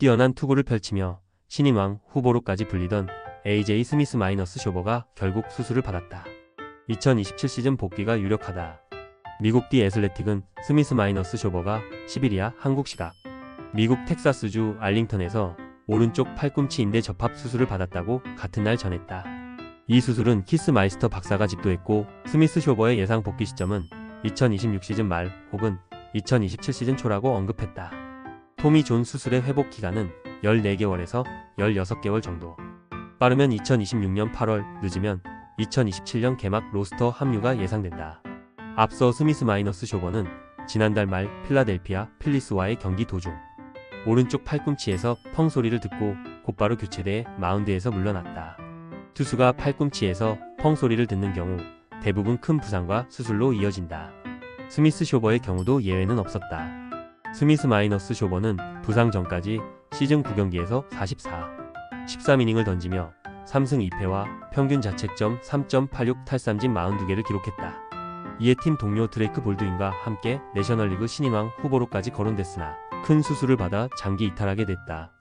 뛰어난 투구를 펼치며 신인왕 후보로까지 불리던 AJ 스미스 마이너스 쇼버가 결국 수술을 받았다. 2027 시즌 복귀가 유력하다. 미국 디 애슬레틱은 스미스 마이너스 쇼버가 11일이야 한국 시각 미국 텍사스주 알링턴에서 오른쪽 팔꿈치 인대 접합 수술을 받았다고 같은 날 전했다. 이 수술은 키스 마이스터 박사가 집도했고 스미스 쇼버의 예상 복귀 시점은 2026 시즌 말 혹은 2027 시즌 초라고 언급했다. 토미 존 수술의 회복 기간은 14개월에서 16개월 정도. 빠르면 2026년 8월, 늦으면 2027년 개막 로스터 합류가 예상된다. 앞서 스미스 마이너스 쇼버는 지난달 말 필라델피아 필리스와의 경기 도중 오른쪽 팔꿈치에서 펑 소리를 듣고 곧바로 교체돼 마운드에서 물러났다. 투수가 팔꿈치에서 펑 소리를 듣는 경우 대부분 큰 부상과 수술로 이어진다. 스미스 쇼버의 경우도 예외는 없었다. 스미스 마이너스 쇼버는 부상 전까지 시즌 9경기에서 44, 13이닝을 던지며 3승 2패와 평균 자책점 3.86 탈삼진 42개를 기록했다. 이에 팀 동료 드레이크 볼드윈과 함께 내셔널리그 신인왕 후보로까지 거론됐으나 큰 수술을 받아 장기 이탈하게 됐다.